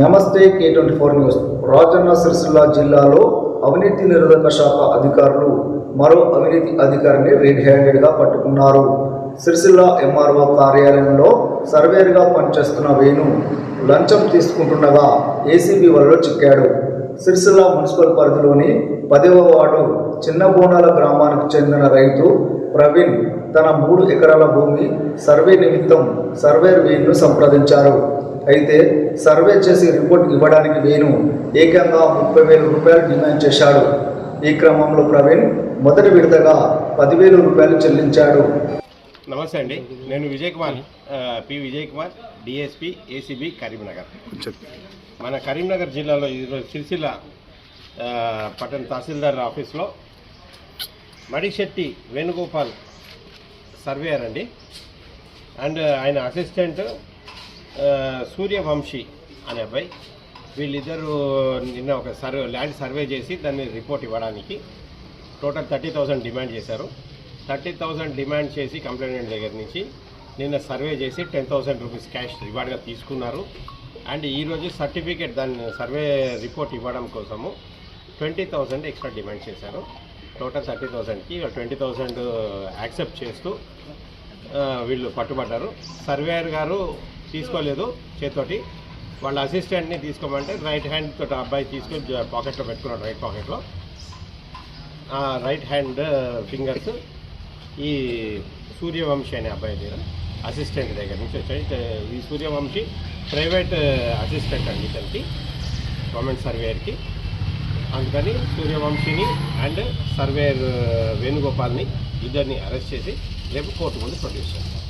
నమస్తే K twenty four news. Rajanna Sircilla జిల్లాలో అవినీతి నిరోధక శాఖ అధికారులు మరో అవినీతి అధికారిని రెడ్ హ్యాండెడ్గా పట్టుకున్నారు. సిరిసిల్ల ఎంఆర్ఓ కార్యాలయంలో సర్వేర్గా పనిచేస్తున్న వేణు లంచం తీసుకుంటుండగా ఏసీబీ వలలో చిక్కాడు. సిరిసిల్ల మున్సిపల్ పరిధిలోని పదవ వార్డు చిన్న బోనాల గ్రామానికి చెందిన రైతు ప్రవీణ్ తన మూడు ఎకరాల భూమి సర్వే నిమిత్తం సర్వేర్ వేణును సంప్రదించారు. అయితే సర్వే చేసి రిపోర్ట్ ఇవ్వడానికి వేణు ఏకంగా ముప్పై వేల రూపాయలు డిమాండ్ చేశాడు. ఈ క్రమంలో ప్రవీణ్ మొదటి విడతగా పదివేల రూపాయలు చెల్లించాడు. నమస్తే అండి. నేను Vijay Kumar P Vijay Kumar DSP ACB Karimnagar. మన కరీంనగర్ జిల్లాలో ఈరోజు సిరిసిల్ల పట్టణ తహసీల్దార్ ఆఫీస్లో మడిశెట్టి వేణుగోపాల్ సర్వేయర్ అండి. అండ్ ఆయన అసిస్టెంట్ సూర్యవంశీ అనే అబ్బాయి. వీళ్ళిద్దరూ నిన్న ఒక సర్వే ల్యాండ్ సర్వే చేసి దాన్ని రిపోర్ట్ ఇవ్వడానికి టోటల్ థర్టీ థౌసండ్ డిమాండ్ చేశారు. థర్టీ థౌసండ్ డిమాండ్ చేసి కంప్లైంట్ దగ్గర నుంచి నిన్న సర్వే చేసి టెన్ థౌసండ్ రూపీస్ క్యాష్ రివార్డ్గా తీసుకున్నారు. అండ్ ఈరోజు సర్టిఫికేట్ దాన్ని సర్వే రిపోర్ట్ ఇవ్వడం కోసము ట్వంటీ థౌసండ్ ఎక్స్ట్రా డిమాండ్ చేశారు. టోటల్ థర్టీ థౌసండ్కి ట్వంటీ థౌసండ్ యాక్సెప్ట్ చేస్తూ వీళ్ళు పట్టుబడ్డారు. సర్వేయర్ గారు తీసుకోలేదు చేతోటి వాళ్ళ అసిస్టెంట్ని తీసుకోమంటే రైట్ హ్యాండ్ తోటి అబ్బాయి తీసుకొని పాకెట్లో పెట్టుకున్నాడు రైట్ పాకెట్లో. రైట్ హ్యాండ్ ఫింగర్స్ ఈ సూర్యవంశీ అనే అబ్బాయి దగ్గర అసిస్టెంట్ దగ్గర నుంచి వచ్చాయి ఈ సూర్యవంశీ ప్రైవేట్ అసిస్టెంట్ అండి ఇతనికి గవర్నమెంట్ సర్వేయర్కి అందుకని సూర్యవంశీని అండ్ సర్వేయర్ uh, వేణుగోపాల్ని ఇద్దరిని అరెస్ట్ చేసి రేపు కోర్టు ముందు ప్రొడ్యూస్ చేస్తాం